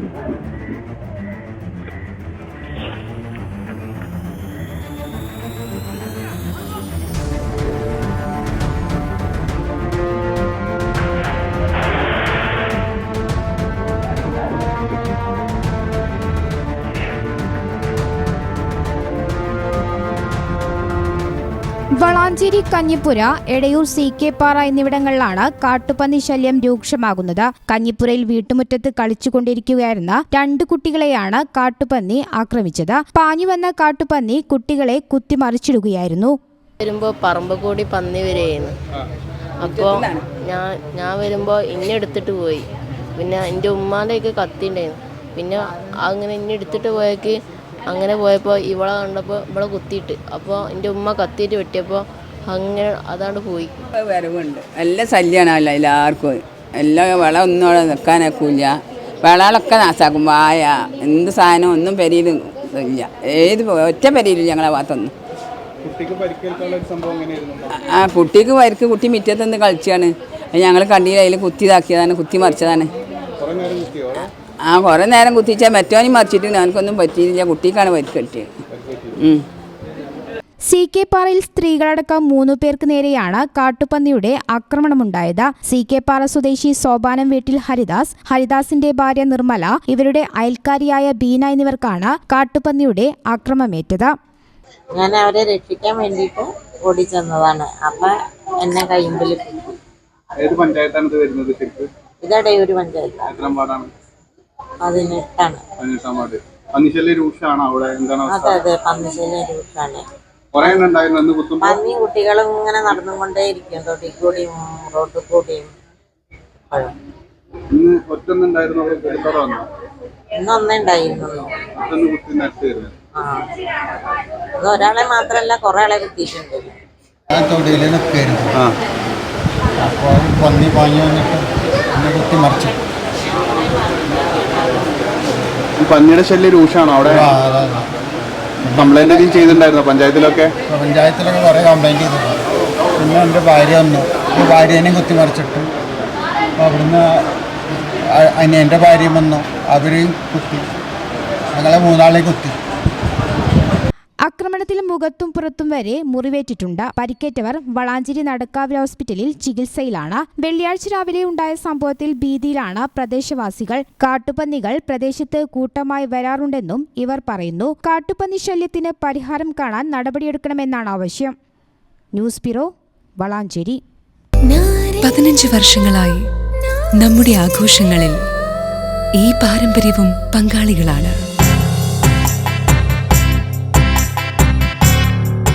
Thank you. Valanchery Kanjippura Edayur C K Para എന്നിവിടങ്ങളിലാണ് കാട്ടുപന്നി ശല്യം രൂക്ഷമാകുന്നത്. കഞ്ഞിപ്പുരയിൽ വീട്ടുമുറ്റത്ത് കളിച്ചുകൊണ്ടിരിക്കുകയായിരുന്ന രണ്ട് കുട്ടികളെയാണ് കാട്ടുപന്നി ആക്രമിച്ചത്. പാഞ്ഞുവന്ന കാട്ടുപന്നി കുട്ടികളെ കുത്തിമറിച്ചിടുകയായിരുന്നു. വരുമ്പോ പറമ്പ് കൂടി പന്നി വരെയായിരുന്നു അപ്പോ ഞാൻ ഞാൻ വരുമ്പോ ഇന്നെ എടുത്തിട്ട് പോയി. പിന്നെ എന്റെ ഉമ്മാന്റെയൊക്കെ കത്തിണ്ടായിരുന്നു. പിന്നെ അങ്ങനെ ഇന്നെടുത്തിട്ട് പോയേക്ക് അങ്ങനെ പോയപ്പോൾ ഇവളെ കണ്ടപ്പോൾ ഇവളെ കുത്തിയിട്ട്. അപ്പോൾ എന്റെ ഉമ്മ കത്തിയിട്ട് വെട്ടിയപ്പോൾ അങ്ങനെ അതാണ്ട് പോയി. വരവുണ്ട്. നല്ല ശല്യമാണല്ലോ എല്ലാവർക്കും. എല്ലാ വിള ഒന്നും അവിടെ നിൽക്കാനൊക്കില്ല വിളകളൊക്കെ നാശാക്കും. വായ എന്ത് സാധനം ഒന്നും പെരിയിൽ ഇല്ല. ഏത് ഒറ്റ പെരിയിലും ഞങ്ങളെ ഭാഗത്തൊന്നും. കുട്ടിക്ക് പരിക്കേൽക്കാനുള്ള ഒരു സംഭവം എങ്ങനെയായിരുന്നു? ആ കുട്ടിക്ക് പരിക്ക് കുട്ടി മുറ്റത്ത് നിന്ന് കളിച്ചാണ് ഞങ്ങൾ കണ്ടിയിൽ അതിൽ കുത്തി ഇതാക്കിയതാണ് കുത്തി മറിച്ചതാണ്. ആ കുറേ നേരം കുത്തിച്ചാൽ മറ്റോനും മറിച്ചിട്ട് ഞങ്ങൾക്കൊന്നും പറ്റിയില്ല. കുട്ടിക്കാണ് പരിക്ക് സി കെ പാറയിൽ സ്ത്രീകളടക്കം മൂന്നു പേർക്ക് നേരെയാണ് കാട്ടുപന്നിയുടെ ആക്രമണമുണ്ടായത്. സി കെ പാറ സ്വദേശി സോപാനം വീട്ടിൽ ഹരിദാസ് ഹരിദാസിന്റെ ഭാര്യ നിർമ്മല ഇവരുടെ അയൽക്കാരിയായ ബീന എന്നിവർക്കാണ് കാട്ടുപന്നിയുടെ ആക്രമമേറ്റത്. ഞാൻ അവരെ രക്ഷിക്കാൻ വേണ്ടി വേണ്ടിയിട്ട് ഓടിച്ചെന്നതാണ്. അപ്പൊ എന്നെ കയ്യുമ്പിൽ പഞ്ചായത്താണ് ഇത് വരുന്നത് ഒരു പഞ്ചായത്ത് പതിനെട്ടാണ്. പതിനെട്ടാം വാർഡ്. പന്നിശല്യ രൂക്ഷമാണ്? അവിടെ എന്താണ് അവസ്ഥ? അതെ അതെ പന്നിശല്യം രൂക്ഷമാണ്. കുറേ ഉണ്ടായിരുന്നു അന്ന് പന്നി കുട്ടികളും ഇങ്ങനെ നടന്നുകൊണ്ടേയിരിക്കും തൊട്ടി കൂടിയും റോഡിൽ കൂടിയും എപ്പോഴും ഇന്ന് ഒറ്റൊന്നുണ്ടായിരുന്നു? അവിടെ എടുത്തോടെ വന്നു? ഇന്ന് ഒന്നേ ഉണ്ടായിരുന്നുള്ളൂ ഒറ്റൊന്ന് കുത്തി നട്ട് ആ. ഇത് ഒരാളെ മാത്രമല്ല കുറേ ആളെ കുത്തിയിട്ടുണ്ട്. ഞാൻ തൊടിയിൽ നിൽക്കായിരുന്നു ആ. അപ്പോൾ പന്നി പാഞ്ഞു വന്നിട്ട് എന്നെ കുത്തി മറിച്ചു ഈ പന്നിയുടെ ശല്യം രൂക്ഷമാണോ? അവിടെ. കംപ്ലൈന്റ് എന്തെങ്കിലും ചെയ്തിട്ടുണ്ടായിരുന്നോ പഞ്ചായത്തിലൊക്കെ? പഞ്ചായത്തിലൊക്കെ കുറേ കംപ്ലൈന്റ് ചെയ്തിട്ടുണ്ട്. പിന്നെ എന്റെ ഭാര്യ വന്നു. ഭാര്യേനെയും കുത്തി മറിച്ചിട്ടു. അപ്പോൾ അവിടുന്ന് അതിന് എന്റെ ഭാര്യയും വന്നു. അവരെയും കുത്തി. ഞങ്ങളെ മൂന്നാളെയും കുത്തി. ആക്രമണത്തിൽ മുഖത്തും പുറത്തും വരെ മുറിവേറ്റിട്ടുണ്ട്. പരിക്കേറ്റവർ വളാഞ്ചേരി നടക്കാവിൽ ഹോസ്പിറ്റലിൽ ചികിത്സയിലാണ്. വെള്ളിയാഴ്ച രാവിലെ ഉണ്ടായ സംഭവത്തിൽ ഭീതിയിലാണ് പ്രദേശവാസികൾ. കാട്ടുപന്നികൾ പ്രദേശത്ത് കൂട്ടമായി വരാറുണ്ടെന്നും ഇവർ പറയുന്നു. കാട്ടുപന്നി ശല്യത്തിന് പരിഹാരം കാണാൻ നടപടിയെടുക്കണമെന്നാണ് ആവശ്യം. News bureau Valanchery. പതിനഞ്ച് വർഷങ്ങളായി നമ്മുടെ ആഘോഷങ്ങളിൽ ഈ പാരമ്പര്യവും പങ്കാളികളാണ്.